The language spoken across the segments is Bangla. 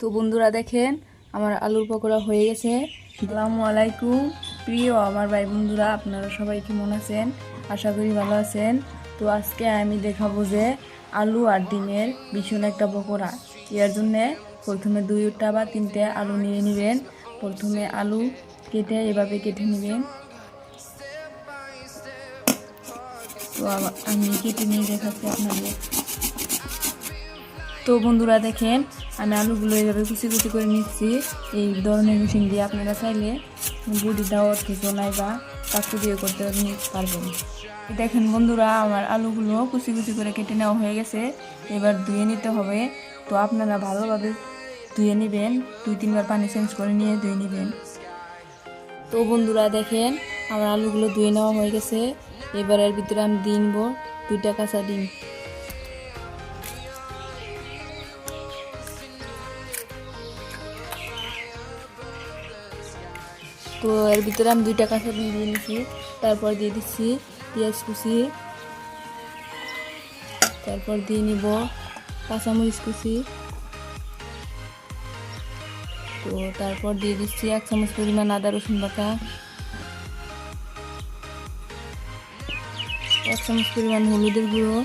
তো বন্ধুরা দেখেন, আমার আলুর পকোড়া হয়ে গেছে। আসসালামু আলাইকুম। প্রিয় আমার ভাই বন্ধুরা, আপনারা সবাই কেমন আছেন? আশা করি ভালো আছেন। তো আজকে আমি দেখাবো যে আলু আর ডিমের ভীষণ একটা পকোড়া। এর জন্যে প্রথমে দুইটা বা তিনটে আলু নিয়ে নেবেন। প্রথমে আলু কেটে এভাবে কেটে নেবেন। তো আমি কেটে নিয়ে দেখাচ্ছি আপনাদের। তো বন্ধুরা দেখেন, আমি আলুগুলো এইভাবে কুচি কুচি করে নিচ্ছি। এই ধরনের মেশিন দিয়ে আপনারা চাইলে বুড়ি দাওয়ার থেকে নাই বা কাকু দিয়ে করতে পারবেন। দেখেন বন্ধুরা, আমার আলুগুলো কুচি কুচি করে কেটে নেওয়া হয়ে গেছে। এবার ধুয়ে নিতে হবে। তো আপনারা ভালোভাবে ধুয়ে নেবেন। দুই, তিনবার পানি চেঞ্জ করে নিয়ে ধুয়ে নেবেন। তো বন্ধুরা দেখেন, আমার আলুগুলো ধুয়ে নেওয়া হয়ে গেছে। এবার এর ভিতরে আমি দিয়ে নিব দুইটা কাঁচা ডিম। তো এর ভিতরে আমি দুইটা কাঁচা ডিম দিয়ে নিচ্ছি তারপর দিয়ে দিচ্ছি পেঁয়াজ কুচি। তারপর দিয়ে নিব কাঁচামরিচ কুচি। তো তারপর দিয়ে দিচ্ছি এক চামচ পরিমাণ আদা রসুন বাটা। এক চামচ পরিমাণ হলুদের গুঁড়ো।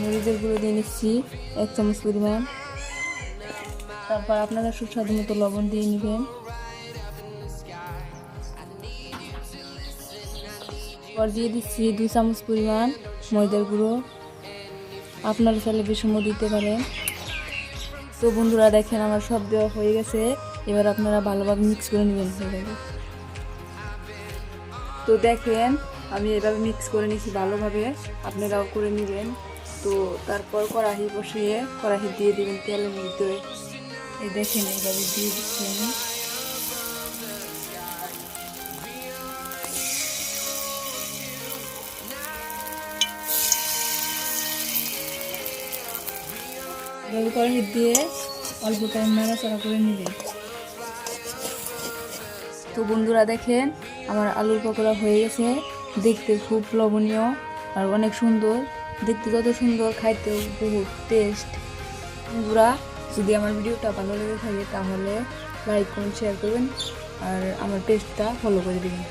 হলুদের গুঁড়ো দিয়ে নিচ্ছি এক চামচ পরিমাণ। তারপর আপনারা সুস্বাদু মতো লবণ দিয়ে নেবেন। পর দিয়ে দিচ্ছি দুই চামচ পরিমাণ ময়দার গুঁড়ো। আপনারা চাইলে বিষম দিতে পারেন তো বন্ধুরা দেখেন আমার সব দেওয়া হয়ে গেছে। এবার আপনারা ভালোভাবে মিক্স করে নেবেন সেভাবে তো দেখেন, আমি এভাবে মিক্স করে নিয়েছি ভালোভাবে। আপনারাও করে নেবেন। তো তারপর কড়াহি বসিয়ে কড়াহি দিয়ে দেবেন তেলের ভিতরে এই দেখেন এইভাবে দিয়ে দিচ্ছি আমি। এভাবে কড়াই দিয়ে অল্প টাইম নাড়াচাড়া করে নেবেন তো বন্ধুরা দেখেন, আমার আলুর পকোড়া হয়ে গেছে। দেখতে খুব লবণীয় আর অনেক সুন্দর। দেখতে যত সুন্দর, খাইতেও বহুত টেস্ট বন্ধুরা, যদি আমার ভিডিওটা ভালো লেগে থাকে, তাহলে লাইক করুন শেয়ার করবেন। আর আমার পেজটা ফলো করে দেবেন।